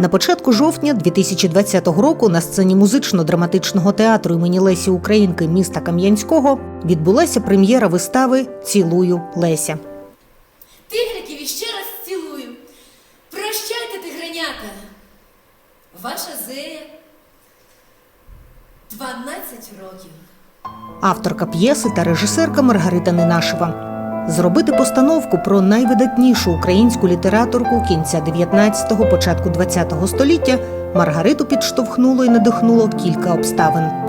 На початку жовтня 2020 року на сцені музично-драматичного театру імені Лесі Українки міста Кам'янського відбулася прем'єра вистави Цілую Леся. Тигриків іще раз цілую. Прощайте, тигренята. Ваша зея 12 років. авторка п'єси та режисерка Маргарита Ненашева. Зробити постановку про найвидатнішу українську літераторку кінця 19-го, початку 20-го століття Маргариту підштовхнуло і надихнуло кілька обставин.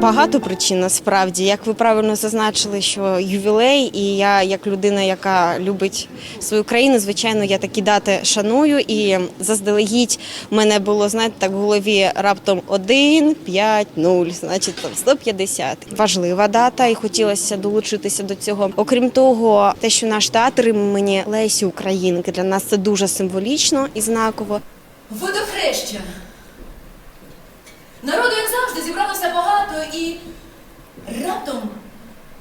Багато причин насправді, як ви правильно зазначили, що ювілей, і я, як людина, яка любить свою країну, звичайно, я такі дати шаную. І заздалегідь мене було, знаєте, так в голові раптом 1, 5, 0, значить там 150. Важлива дата, і хотілося долучитися до цього. Окрім того, те, що наш театр імені Лесі Українки для нас це дуже символічно і знаково. Водохреща. Народу, як завжди, зібралося багато і раптом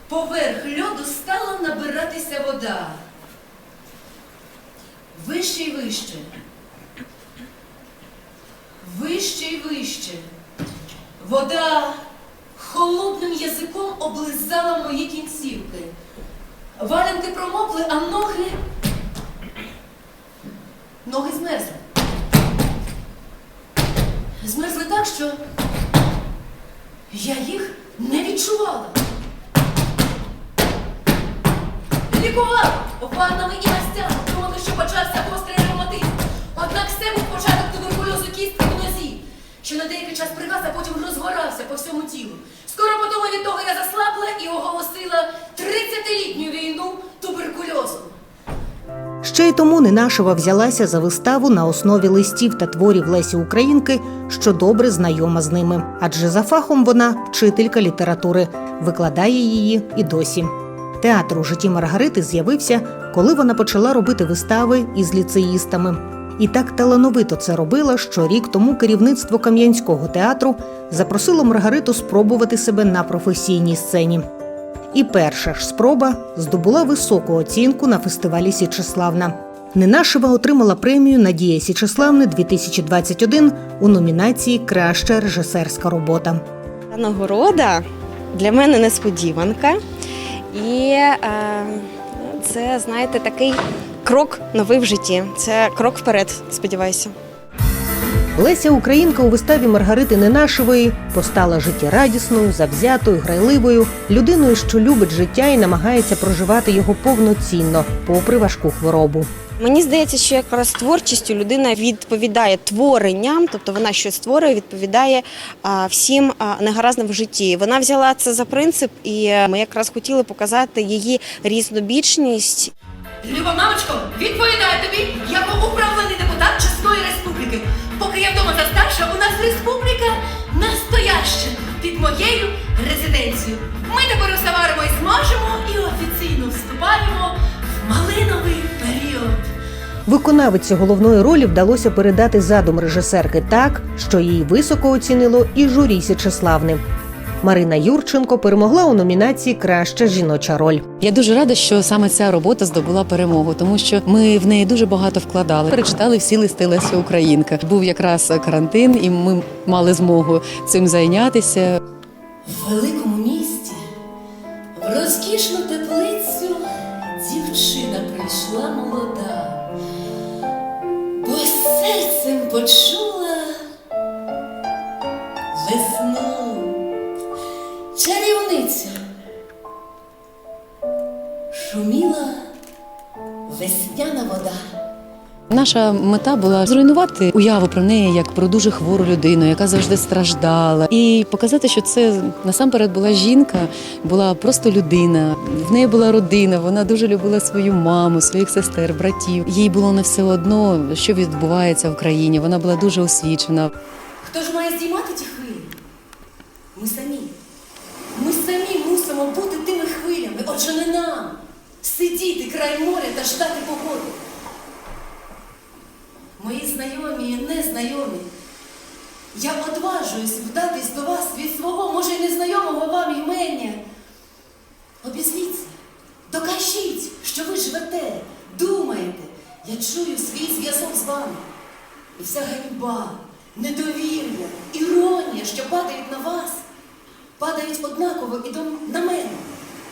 поверх льоду стала набиратися вода. Вище й вище. Вище й вище. Вода холодним язиком облизала мої кінцівки. Валянки промокли, а ноги. Ноги змерзли. Змерзли так, що я їх не відчувала. Лікувала ваннами і настями, думали, що почався гострий ревматизм. Однак це був початок туберкульозу кістки в нозі, що на деякий час пригас, а потім розгорався по всьому тілу. Скоро по від того я заслабла і оголосила 30-літню війну туберкульозом. Ще й тому Ненашева взялася за виставу на основі листів та творів Лесі Українки, що добре знайома з ними. Адже за фахом вона вчителька літератури, викладає її і досі. Театр у житті Маргарити з'явився, коли вона почала робити вистави із ліцеїстами. І так талановито це робила, що рік тому керівництво Кам'янського театру запросило Маргариту спробувати себе на професійній сцені. І перша ж спроба здобула високу оцінку на фестивалі Січеславна. Ненашева отримала премію Надія Січеславни 2021 у номінації Краща режисерська робота. Нагорода для мене несподіванка. І е, це, знаєте, такий крок новий в житті. Це крок вперед, сподіваюся. Леся Українка у виставі Маргарити Ненашевої постала життєрадісною, завзятою, грайливою, людиною, що любить життя і намагається проживати його повноцінно, попри важку хворобу. Мені здається, що якраз творчістю людина відповідає творенням, тобто вона щось створює, відповідає всім негаразним в житті. Вона взяла це за принцип, і ми якраз хотіли показати її різнобічність. Люба мамочко, відповідаю тобі, як управлений депутат Чеської республіки. Поки я вдома за старша, у нас республіка настояща під моєю резиденцією. Ми тепер усе і зможемо і офіційно вступаємо в малиновий період. Виконавиці головної ролі вдалося передати задум режисерки так, що її високо оцінило і журі Січеславни. Марина Юрченко перемогла у номінації Краща жіноча роль. Я дуже рада, що саме ця робота здобула перемогу, тому що ми в неї дуже багато вкладали. Перечитали всі листи Лесі Українка. Був якраз карантин, і ми мали змогу цим зайнятися. В великому місті, в розкішну теплицю дівчина прийшла молода, бо серцем почула Наша мета була зруйнувати уяву про неї як про дуже хвору людину, яка завжди страждала, і показати, що це насамперед була жінка, була просто людина. В неї була родина. Вона дуже любила свою маму, своїх сестер, братів. Їй було не все одно, що відбувається в країні. Вона була дуже освічена. Хто ж має здіймати ті хвилі? Ми самі. Ми самі мусимо бути тими хвилями, отже не нам сидіти край моря та ждати погоди. Мої знайомі і незнайомі, я одважуюсь вдатись до вас від свого, може, й незнайомого вам імення. Обізвіться, докажіть, що ви живете, думаєте. Я чую свій зв'язок з вами. І вся ганьба, недовір'я, іронія, що падають на вас, падають однаково і до, на мене.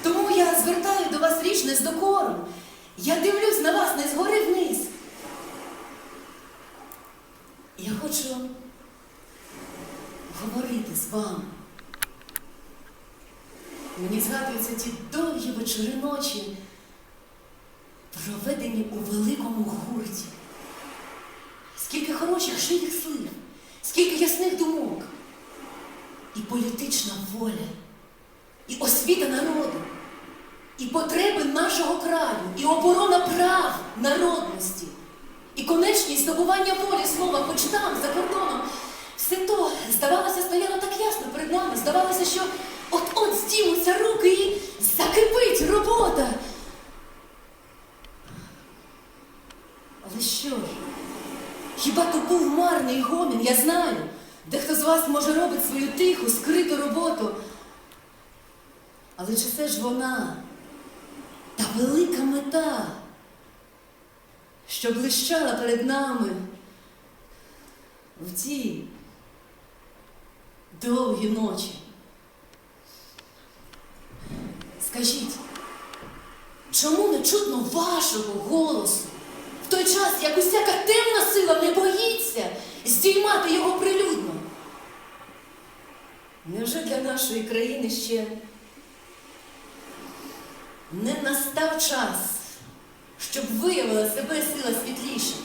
Тому я звертаю до вас річ з докором. Я дивлюсь на вас не згори вниз. Я хочу говорити з вами. Мені згадуються ті довгі вечори ночі, проведені у великому гурті. Скільки хороших живих слів, скільки ясних думок, і політична воля, і освіта народу, і потреби нашого краю, і оборона прав народності, і здобування волі слова, хоч там, за кордоном. Все то, здавалося, стояло так ясно перед нами. Здавалося, що от-от здімуться руки і закипить робота. Але що? Хіба то був марний гомін, я знаю. Дехто з вас може робить свою тиху, скриту роботу. Але чи це ж вона, та велика мета, що блищала перед нами в ті довгі ночі? Скажіть, чому не чутно вашого голосу? В той час, як усяка темна сила не боїться здіймати його прилюдно. Невже для нашої країни ще не настав час, щоб виявила себе сила світліша?